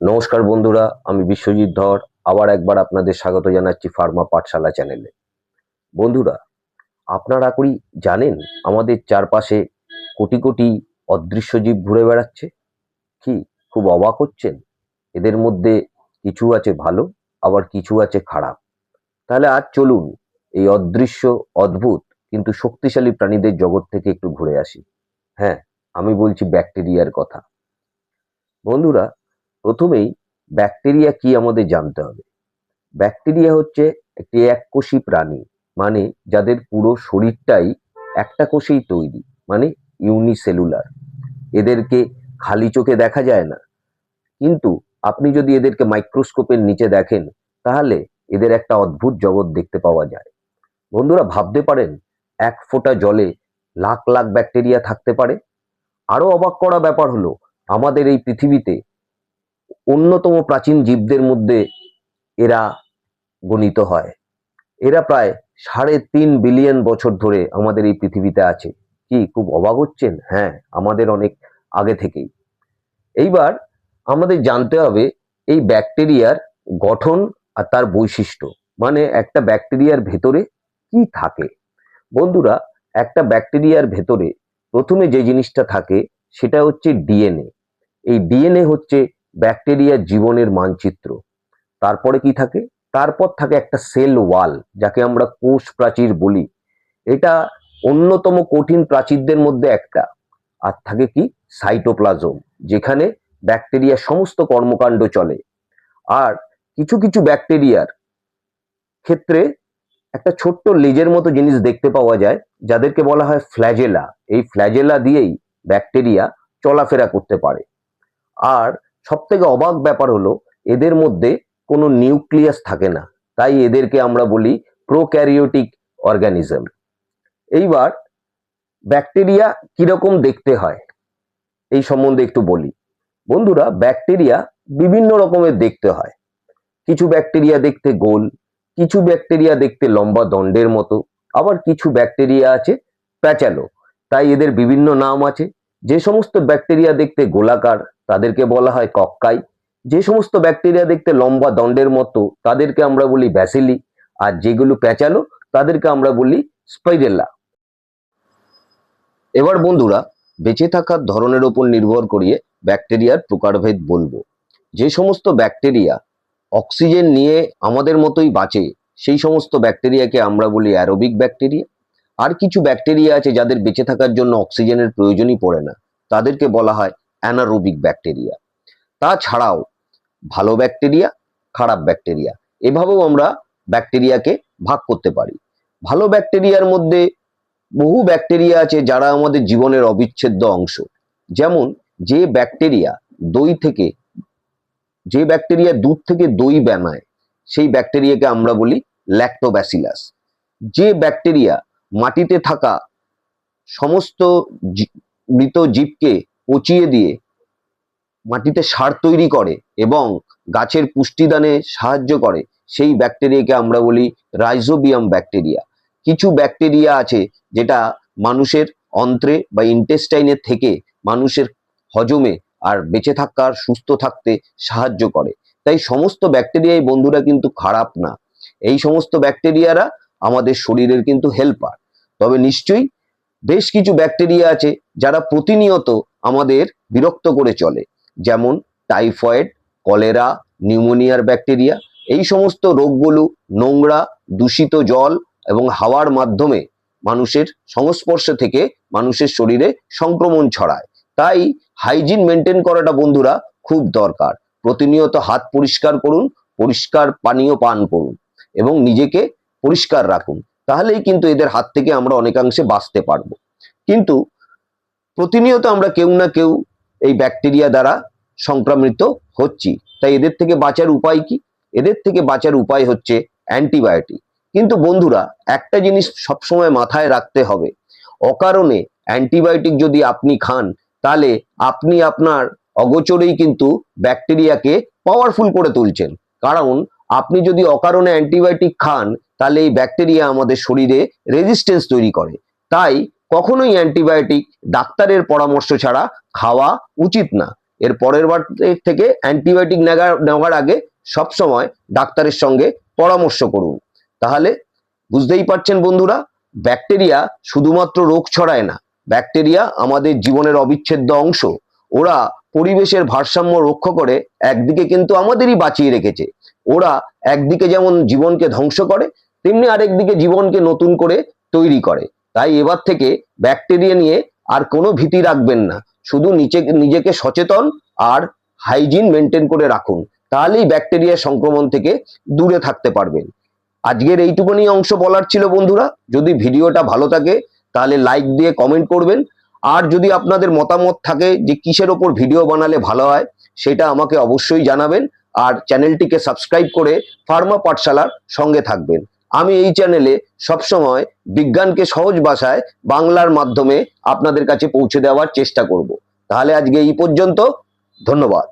নমস্কার বন্ধুরা, আমি বিশ্বজিৎ ধর। আবার একবার আপনাদের স্বাগত জানাচ্ছি ফার্মা পাঠশালা চ্যানেলে। বন্ধুরা, আপনারা করি জানেন আমাদের চারপাশে কোটি কোটি অদৃশ্য জীব ঘুরে বেড়াচ্ছে? কি, খুব অবাক হচ্ছেন? এদের মধ্যে কিছু আছে ভালো, আবার কিছু আছে খারাপ। তাহলে আজ চলুন এই অদৃশ্য, অদ্ভুত, কিন্তু শক্তিশালী প্রাণীদের জগৎ থেকে একটু ঘুরে আসি। হ্যাঁ আমি বলছি ব্যাকটেরিয়ার কথা। বন্ধুরা প্রথমেই ব্যাকটেরিয়া কি আমাদের জানতে হবে। ব্যাকটেরিয়া হচ্ছে একটি এককোষী প্রাণী মানে যাদের পুরো শরীরটাই একটা কোষেই তৈরি মানে ইউনিসেলুলার এদেরকে খালি চোখে দেখা যায় না। কিন্তু আপনি যদি এদেরকে মাইক্রোস্কোপের নিচে দেখেন, তাহলে এদের একটা অদ্ভুত জগৎ দেখতে পাওয়া যায়। বন্ধুরা, ভাবতে পারেন, এক ফোঁটা জলে লাখ লাখ ব্যাকটেরিয়া থাকতে পারে? আরও অবাক করা ব্যাপার হলো, আমাদের এই পৃথিবীতে অন্যতম প্রাচীন জীবদের মধ্যে এরা গণিত হয়। এরা প্রায় সাড়ে তিন বিলিয়ন বছর ধরে আমাদের এই পৃথিবীতে আছে। কি, খুব অবাক হচ্ছেন? হ্যাঁ আমাদের অনেক আগে থেকেই। এইবার আমাদের জানতে হবে এই ব্যাকটেরিয়ার গঠন আর তার বৈশিষ্ট্য। মানে একটা ব্যাকটেরিয়ার ভেতরে কি থাকে? বন্ধুরা, একটা ব্যাকটেরিয়ার ভেতরে প্রথমে যে জিনিসটা থাকে সেটা হচ্ছে ডিএনএ। এই ডিএনএ হচ্ছে ব্যাকটেরিয়ার জীবনের মানচিত্র। তারপরে কি থাকে? তারপর থাকে একটা সেল ওয়াল, যাকে আমরা কোষ প্রাচীর বলি। এটা অন্যতম কঠিন প্রাচীরদের মধ্যে একটা। আর থাকে কি? সাইটোপ্লাজম, যেখানে ব্যাকটেরিয়ার সমস্ত কর্মকাণ্ড চলে। আর কিছু কিছু ব্যাকটেরিয়ার ক্ষেত্রে একটা ছোট্ট লেজের মতো জিনিস দেখতে পাওয়া যায়, যাদেরকে বলা হয় ফ্ল্যাজেলা। এই ফ্ল্যাজেলা দিয়েই ব্যাকটেরিয়া চলাফেরা করতে পারে। আর সব থেকে অবাক ব্যাপার হলো, এদের মধ্যে কোনো নিউক্লিয়াস থাকে না। তাই এদেরকে আমরা বলি প্রোক্যারিওটিক অর্গানিজম। এইবার ব্যাকটেরিয়া কীরকম দেখতে হয়, এই সম্বন্ধে একটু বলি। বন্ধুরা, ব্যাকটেরিয়া বিভিন্ন রকমের দেখতে হয়। কিছু ব্যাকটেরিয়া দেখতে গোল, কিছু ব্যাকটেরিয়া দেখতে লম্বা দণ্ডের মতো, আবার কিছু ব্যাকটেরিয়া আছে প্যাচালো। তাই এদের বিভিন্ন নাম আছে। যে সমস্ত ব্যাকটেরিয়া দেখতে গোলাকার তাদেরকে বলা হয় কক্কাই। যে সমস্ত ব্যাকটেরিয়া দেখতে লম্বা দণ্ডের মতো, তাদেরকে আমরা বলি ব্যাসিলি। আর যেগুলো প্যাচালো, তাদেরকে আমরা বলি স্পাইরেলা। এবার বন্ধুরা, বেঁচে থাকার ধরনের ওপর নির্ভর করিয়ে ব্যাকটেরিয়ার প্রকারভেদ বলব। যে সমস্ত ব্যাকটেরিয়া অক্সিজেন নিয়ে আমাদের মতোই বাঁচে, সেই সমস্ত ব্যাকটেরিয়াকে আমরা বলি অ্যারোবিক ব্যাকটেরিয়া। আর কিছু ব্যাকটেরিয়া আছে যাদের বেঁচে থাকার জন্য অক্সিজেনের প্রয়োজনই পড়ে না। তাদেরকে বলা হয় অ্যানারোবিক ব্যাকটেরিয়া। তাছাড়াও ভালো ব্যাকটেরিয়া, খারাপ ব্যাকটেরিয়া। এভাবেও আমরা ব্যাকটেরিয়াকে ভাগ করতে পারি। ভালো ব্যাকটেরিয়ার মধ্যে বহু ব্যাকটেরিয়া আছে যারা আমাদের জীবনের অবিচ্ছেদ্য অংশ। যেমন যে ব্যাকটেরিয়া দই থেকে, যে ব্যাকটেরিয়া দুধ থেকে দই বানায়, সেই ব্যাকটেরিয়াকে আমরা বলি ল্যাক্টোব্যাসিলাস যে ব্যাকটেরিয়া মাটিতে থাকা সমস্ত মৃত জীবকে পচিয়ে দিয়ে মাটিতে সার তৈরি করে এবং গাছের পুষ্টিদানে সাহায্য করে, সেই ব্যাকটেরিয়াকে আমরা বলি রাইজোবিয়াম ব্যাকটেরিয়া। কিছু ব্যাকটেরিয়া আছে যেটা মানুষের অন্ত্রে বা ইন্টেস্টাইনে থেকে মানুষের হজমে আর বেঁচে থাকার, সুস্থ থাকতে সাহায্য করে। তাই সমস্ত ব্যাকটেরিয়াই বন্ধুরা কিন্তু খারাপ না। এই সমস্ত ব্যাকটেরিয়ারা আমাদের শরীরের কিন্তু হেল্পার তবে নিশ্চয়ই বেশ কিছু ব্যাকটেরিয়া আছে যারা প্রতিনিয়ত আমাদের বিরক্ত করে চলে। যেমন টাইফয়েড কলেরা নিউমোনিয়ার ব্যাকটেরিয়া এই সমস্ত রোগগুলো নোংরা, দূষিত জল এবং হাওয়ার মাধ্যমে মানুষের সংস্পর্শ থেকে মানুষের শরীরে সংক্রমণ ছড়ায়। তাই হাইজিন মেনটেন করাটা বন্ধুরা খুব দরকার। প্রতিনিয়ত হাত পরিষ্কার করুন, পরিষ্কার পানীয় পান করুন এবং নিজেকে পরিষ্কার রাখুন। তাহলেই কিন্তু এদের হাত থেকে আমরা অনেকাংশে বাঁচতে পারব। কিন্তু প্রতিনিয়ত আমরা কেউ না কেউ এই ব্যাকটেরিয়া দ্বারা সংক্রামিত হচ্ছি। তাই এদের থেকে বাঁচার উপায় কি? এদের থেকে বাঁচার উপায় হচ্ছে অ্যান্টিবায়োটিক। কিন্তু বন্ধুরা, একটা জিনিস সবসময় মাথায় রাখতে হবে। অকারণে অ্যান্টিবায়োটিক যদি আপনি খান, তাহলে আপনি আপনার অগোচরেই কিন্তু ব্যাকটেরিয়াকে পাওয়ারফুল করে তুলছেন। কারণ আপনি যদি অকারণে অ্যান্টিবায়োটিক খান তাহলে এই ব্যাকটেরিয়া আমাদের শরীরে রেজিস্ট্যান্স তৈরি করে। তাই কখনোই অ্যান্টিবায়োটিক ডাক্তারের পরামর্শ ছাড়া খাওয়া উচিত না। এর পরের বার থেকে অ্যান্টিবায়োটিক নেওয়ার আগে সবসময় ডাক্তারের সঙ্গে পরামর্শ করুন। তাহলে বুঝতেই পারছেন বন্ধুরা ব্যাকটেরিয়া শুধুমাত্র রোগ ছড়ায় না। ব্যাকটেরিয়া আমাদের জীবনের অবিচ্ছেদ্য অংশ। ওরা পরিবেশের ভারসাম্য রক্ষা করে একদিকে কিন্তু আমাদেরই বাঁচিয়ে রেখেছে। ওরা একদিকে যেমন জীবনকে ধ্বংস করে তেমনি আরেকদিকে জীবনকে নতুন করে তৈরি করে। তাই এবার থেকে ব্যাকটেরিয়া নিয়ে আর কোনো ভীতি রাখবেন না। শুধু নিচে, নিজেকে সচেতন আর হাইজিন মেনটেন করে রাখুন। তাহলেই ব্যাকটেরিয়া সংক্রমণ থেকে দূরে থাকতে পারবেন। আজকের এইটুকুনি অংশ বলার ছিল বন্ধুরা। যদি ভিডিওটা ভালো থাকে, তাহলে লাইক দিয়ে কমেন্ট করবেন। আর যদি আপনাদের মতামত থাকে যে কিসের ওপর ভিডিও বানালে ভালো হয়, সেটা আমাকে অবশ্যই জানাবেন। আর চ্যানেলটিকে সাবস্ক্রাইব করে ফার্মা পাঠশালার সঙ্গে থাকবেন। আমি এই চ্যানেলে সবসময় বিজ্ঞানকে সহজ ভাষায় বাংলার মাধ্যমে আপনাদের কাছে পৌঁছে দেওয়ার চেষ্টা করব। তাহলে আজকে এই পর্যন্ত, ধন্যবাদ।